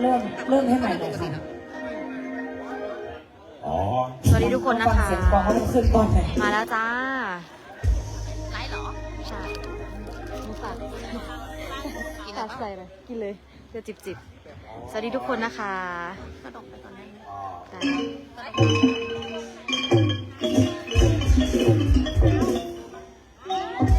เริ่มเริ่มให้ใหม่หน่อยค่ะอ๋อสวัสดีทุกคนนะฟังคะ เสียงกลองเขาต้องขึ้นก่อนเลยมาแล้วจ้าไลฟ์เหรอใช่มูฝากฝากใส่เลยกินเลยจะจิบจิบสวัสดีทุกคนนะคะกระดกไปก่อนได้ไหมจ้า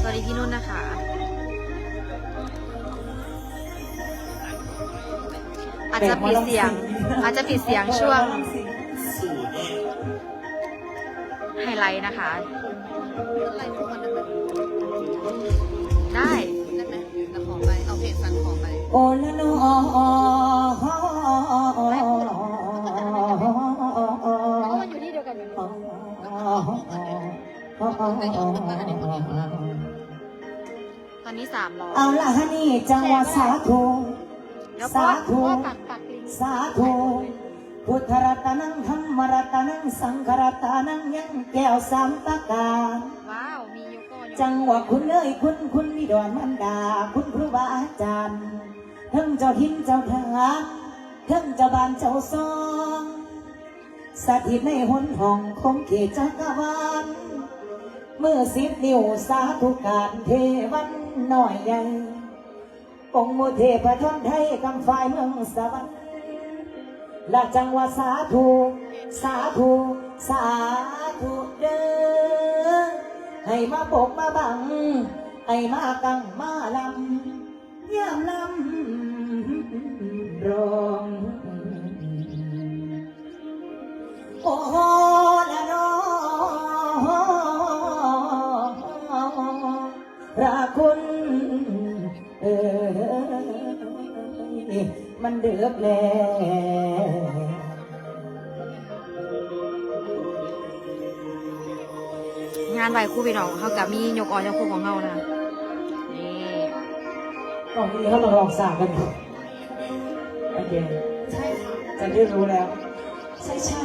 สวัสดีพี่นุ่นนะคะ อาจจะผิดเสียง อาจจะผิดเสียงช่วงสูตรนี่ไฮไลท์นะคะไลฟ์ทุกวันได้ไหมได้ได้ไหมแล้วขอไป เอาเพจสั่งขอไป โอละโนอเพราะมันอยู่ที่เดียวกันอยู่ตอนนี้สามร้อยเอาละฮะนี่จังหวะสาธุ แล้วสาก็ธุก็ปักปักลิงก์สาธุพุทธรัตนังธรรมรัตนังสังฆรัตนังยังแก้วสามตะการว้าวมีโยโก้โยโก้จังหวะคุณเอ้ยคุณคุณวิดอนมันดา คุณครูบาอาจารย์ทั้งเจ้าหินเจ้าทางทั้งเจ้าบ้านเจ้าซองสถิตในหนห้องของเขตจักรวาลเมื่อสิบนิ้วสาธุการเทวันหน่อยใหญ่ องค์โมเทพทนไทยกำฝ่ายเมืองสวรรค์และจังหวะสาธุ สาธุ สาธุเด้อ ให้มาปกมาบัง ให้มากังมาลำยามลำรอ มันเดือบแล้วงานไหวคู่พี่น้องเขากับมีโยกออยกคู่ของเขานะนี่ตอนนี้เขาต้องลองสากกันโอเคใช่ค่ะจะได้รู้แล้ว ใช่ใช่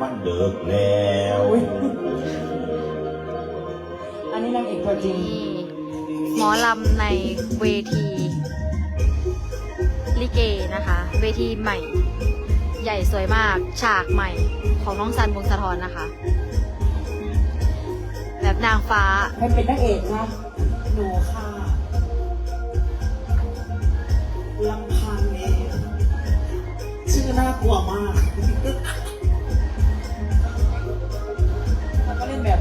มันเดิกแล้วอุ๊ยอันนี้นางเอกตัวจริงนี่หมอลำในเวที ทีใหม่ ใหญ่สวยมากฉากใหม่ของน้องซันวงสะทอนนะคะ แบบนางฟ้าใครเป็นนางเอกคะหนูค่ะลำพังเองชื่อน่ากลัวมากแล้วก็เล่นแบบ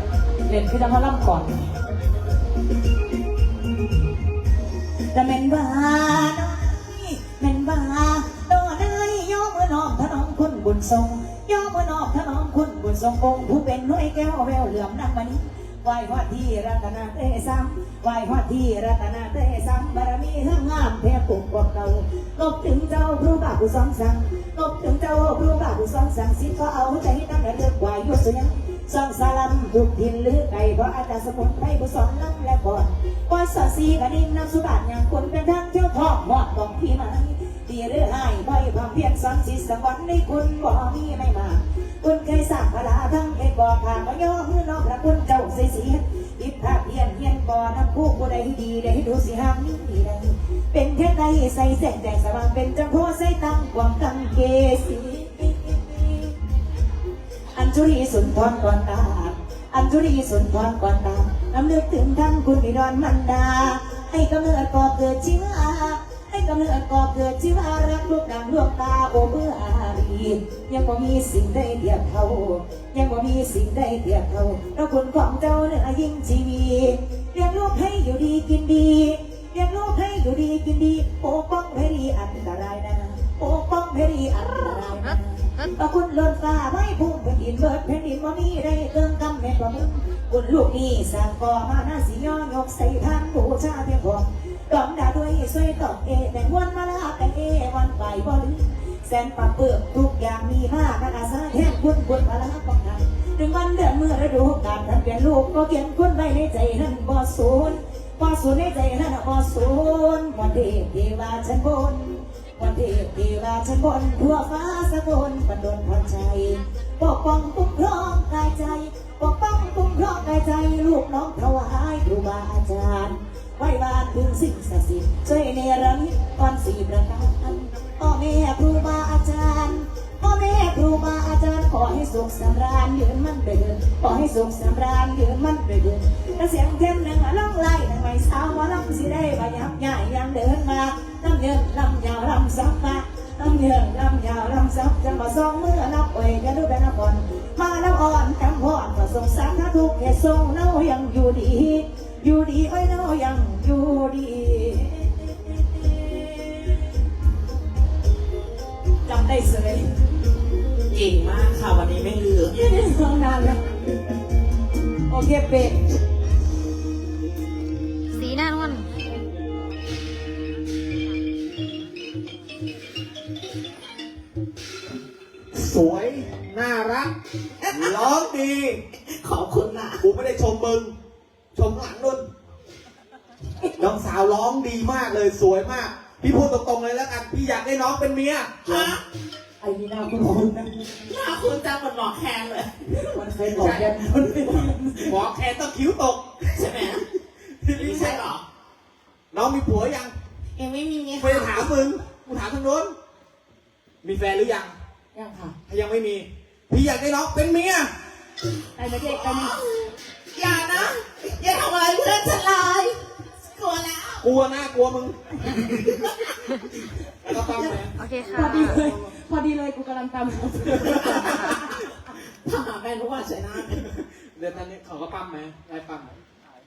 เล่นพี่ทำเขาล่ำก่อนแต่เมนบ้าน ทรงยอมมือน้อมถนอมคุณบุญทรงองค์ผู้เป็นน่วยแก้วแววเหลื่อมนั่งมานี้ไหว้พระที่รัตนาเตสัมไหว้พระที่รัตนาเตสัมบารมีเฮืองามเทพปุกกว่าเก่าลบถึงเจ้าครูบาผู้สอนสั่งลบถึงเจ้าครูบาผู้สอนสั่งสิก็เอาใจตั้งแต่เลือกไหวยุสยังสังสารัมทุกทินหรือไก่เพราะอาจารย์สมุนไพรผู้สอนนั่งและก่อนปอยสอสีกันนิ่งนำสุบานอย่างคนเป็นทางเที่ยวทองหอดต้องที่ไม้ ดีหรือให้บ่อยความเพียรสอนสิสังวันในคุณบ่มีไม่มาคุณเคยสร้างพลาทั้งเอกบ่อทางก็ย่อมือนองพระคุณเจ้าเสียเสียอิบภาพเพียนเฮียนบ่นำผู้ผู้ใดดีได้ดูสิหางนี้ใดเป็นเทศใดใส่แสงแดงสว่างเป็นจังโพใส่ตั้งกวางตั้งเกสีอัญชุรีสุนทรก่อนตาอัญชุรีสุนทรก่อนตาน้ำเลือกถึงทั้งคุณนิดอนมันดาให้กำเนิดก่อเกิดเชีวาให้ กำเนิดก่อเกิดชีวารักลูกดังลูกตาโอเมื่ออารียังบ่มีสิ่งใดเทียบเท่า ยังบ่มีสิ่งใดเทียบเท่าเราคุณของเจ้าเหนือยิ่งชีวีเลี้ยงลูกให้อยู่ดีกินดีเลี้ยงลูกให้อยู่ดีกินดีปกป้องให้ดีอันตรายนะปกป้องให้ดีอันตรายนะเอาคุณล่นฟ้าไว้พุ่งแผ่นดินเบิดแผ่นดินว่ามีได้เติมกำแม่นกว่ามึงคุณลูกนี่สร้างก่อมาหน้าสีย่อยกใส่ทานบู ชาเพียงดอมด่าด้วยสวยตอกเอแต่วันมาลาแต่เอวันไปบ่ลืมแสนปะเปื้อทุกอย่างมีมากนักอาสาแทนคุณคุณมาลาป้องกันถึงวันเดือนเมื่อฤดูกาลท่านเป็นลูกก็เขียนคุณไว้ในใจนั่นบ่สูญบ่สูญในใจนั่นบ่สูญวันเทพเทวาชั้นบนวันเทพเทวาชั้นบนทั่วฟ้าสกลบันดลพรชัยปกป้องคุ้มครองกายใจปกป้องคุ้มครองกายใจ ลูกน้องถวายครูบาอาจารย์ ไหว้วานถึงสิ่งศักดิ์สิทธิ์ช่วยในรังตอนสี่ประการพ่อแม่ครูบาอาจารย์พ่อแม่ครูบาอาจารย์ขอให้สุขสำราญยืนมั่นเดินขอให้สุขสำราญยืนมั่นเดินกระเสียงเทมหนึ่งล่องไล่ทำไมสาวว่าลำสิได้บายับใหญ่ยังเดินมาลำเงินลำยาวลำซับมาลำเงินลำยาวลำซับจะมาซ้สองมือนับเอยจะดูเป็นละอรมาแล้วอ่อนคำพอนก็สงสารทุกเหตุทรงเล่ายังอยู่ดี อยู่ดีไว้ ยังอยู่ดีจำได้เสยเก่งมากค่ะวันนี้ไม่เหลือยืนในห้องนานแล้วโอเคเป็ดสีหน้านวลสวย น่ารัก ร้องดี ขอบคุณนะ กูไม่ได้ชมมึง ชมข้างหลังนุ่น น้องสาวร้องดีมากเลยสวยมาก พี่พูดตรงๆเลยแล้วกันพี่อยากได้น้องเป็นเมียฮะไอ้นี่น่าคุณคุณนะหน้าคุณจังเหมือนหมอแคนเลยมันเคยบอกแกมันเป็นหมอแคนต้องคิ้วตกใช่ไหมไม่ใช่เหรอ น้องมีผัวยังยังไม่มีไงไม่ได้ถามมึงกูถามทางโน้น มีแฟนหรือยังยังค่ะถ้ายังไม่มี พี่อยากได้น้องเป็นเมียไอ้ไม่ได้ไอ้นี่อย่านะอย่า กลัวหน้ากลัวมึงแล้วก็ปั้มเลย โอเคพค่ะอดีเลยพอดีเลยกูกำลังตามถ้าหาแฟนทุกวันใช่นะเดือนนั้นนี้เขาก็ปั้มไหมได้ปั้มไหม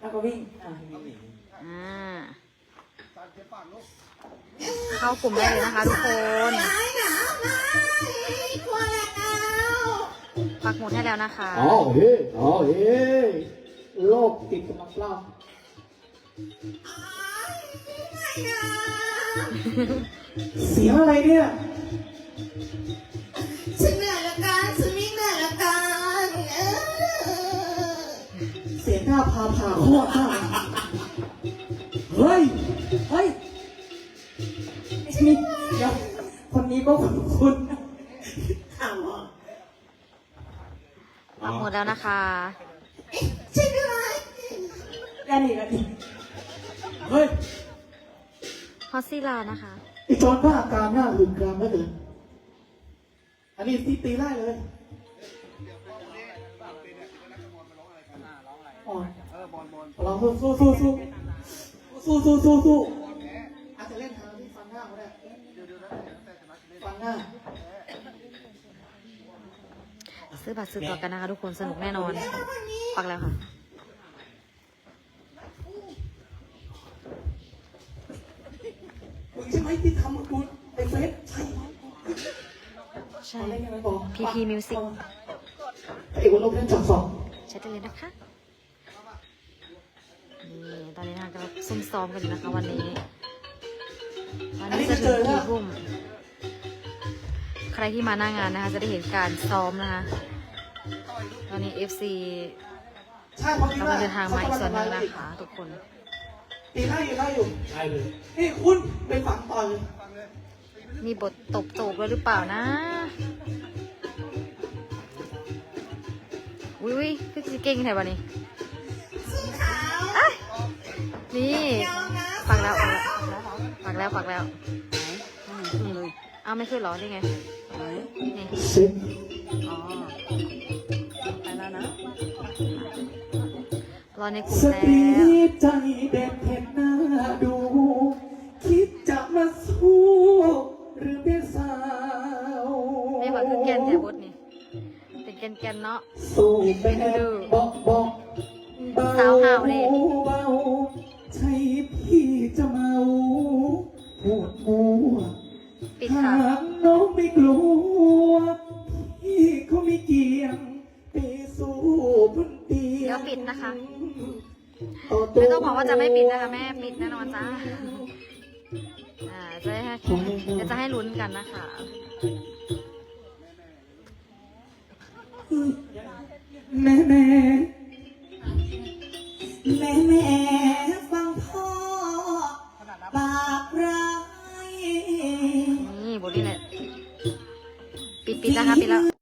แล้วก็วิ่งอะอ่าเข้ากลุ่มได้เลยนะคะทุกคนไม่นะไม่กลัวแล้วปักหมุดให้แล้วนะคะ อ๋อเฮ้อ๋อเฮ้โรคติดกำลังเล่า เสียงอะไรเนี่ย ฉันเหนื่อยละกันฉันไม่เหนื่อยละกันเออเสียงหน้าพาผ่าโคตรมากเฮ้ย เฮ้ยนี่เดี๋ยวคนนี้ก็คุณคุณถามว่าปักหมุดแล้วนะคะช่วยด้วยแค่นี้กันดิเอสซิลานะคะไอ้จอนผ้าอาการหน้าอื่นกลางไม่เกินอันนี้ซีตีไล่เลยอ๋อลองสู้สู้สู้สู้สู้สู้สู้อาจจะเล่นทางที่ฟันหน้าก็ได้ฟันหน้าซื้อบัตรซื้อต่อกันนะคะทุกคนสนุกแน่นอนปักแล้วค่ะ ช่ไหมที่ทำกับกูไอ้เฟสใช่ไหมใช่เอาเล่นยังไงบอก PP Music ไอ้วันลบเล่นจับสองใช้ได้เลยนะคะ นี่ตอนนี้นะคะก็ซุ่มซ้อมกันอยู่นะคะวันนี้ วันนี้จะถึงกี่ทุ่มใครที่มาหน้างานนะคะ จะได้เห็นการซ้อมนะคะ ตอนนี้ FC ใช่เพราะที่กำลังเดินทางมาอีกส่วนหนึ่งนะคะทุกคน ตีได้อยู่ได้อยู่ใช่เลยนี่คุณเป็นฝังต่อยมีบทตบโจบเลยหรือเปล่านะวิวิคือสิเก่งแถวนี้อะนี่ปักแล้วปักแล้วปักแล้วเอาไม่ขึ้นเหรอนี่ไงนี่เซ็งอ๋อไปแล้วนะร อในกลุ่มสแล้ตรีวใจเด็ดเผ็ดหน้าดู คิดจะมาสู้หรือเป็นสาวไม่ว่าคือแกนแต่บทนี่เป็นแกนแกนๆเนาะสู้เป็นบอกบอกเบาสาวห่าวดิเบา ปิดนะคะไม่ต้องบอกว่าจะไม่ปิดนะคะแม่ปิดแน่นอนจ้าอ่าจะให้เดี๋ยวจะให้ลุ้นกันนะคะแม่แม่แม่แม่ฟังพ่อปากร้ายนี่บทนี้แหละปิดปิดนะคะปิดแล้ว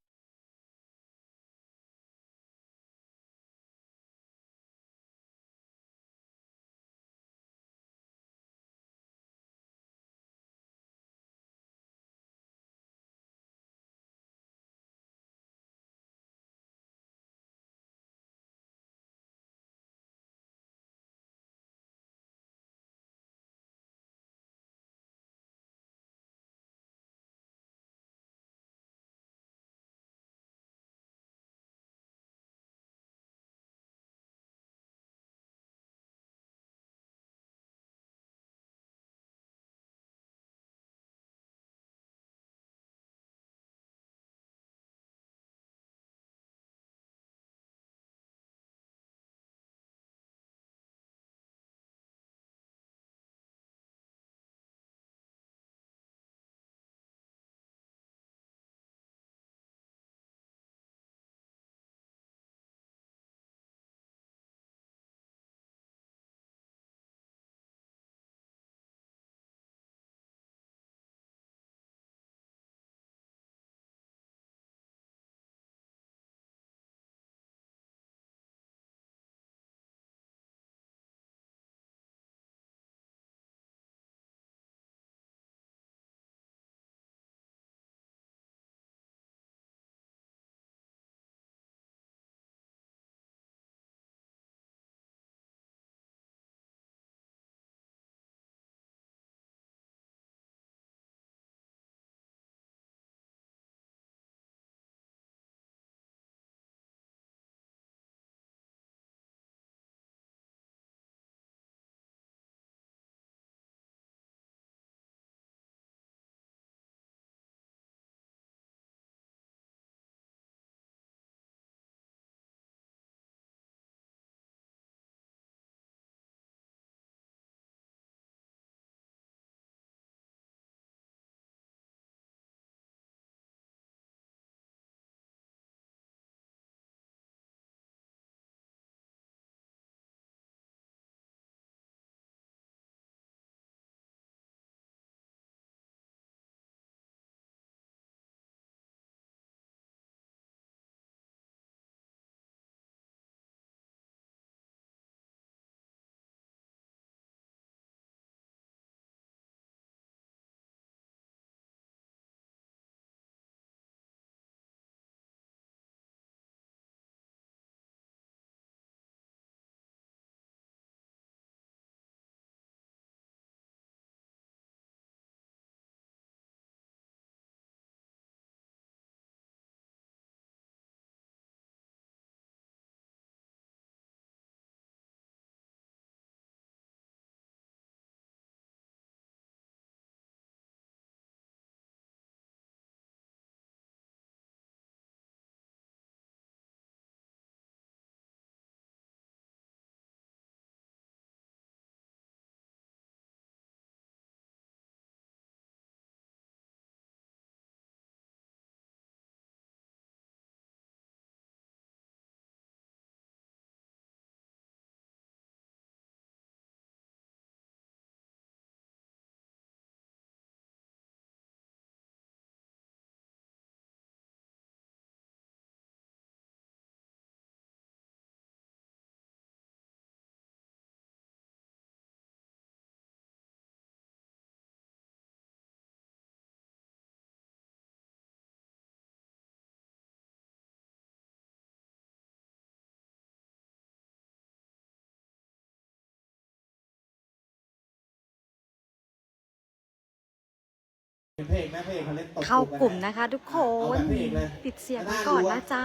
เป็นเพลงนะเพลงเขาเล่นตบเข้ากลุ่มนะคะ ทุกคนเอาแบบพระเอกเลยปิดเสียงไว้ก่อนนะจ๊ะ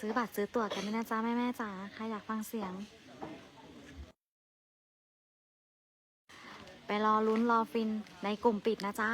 ซื้อบัตรซื้อตั๋วกันด้วยนะจ๊ะแม่แม่ๆจ๋าใครอยากฟังเสียง ไปรอลุ้นรอฟินในกลุ่มปิดนะจ๊ะ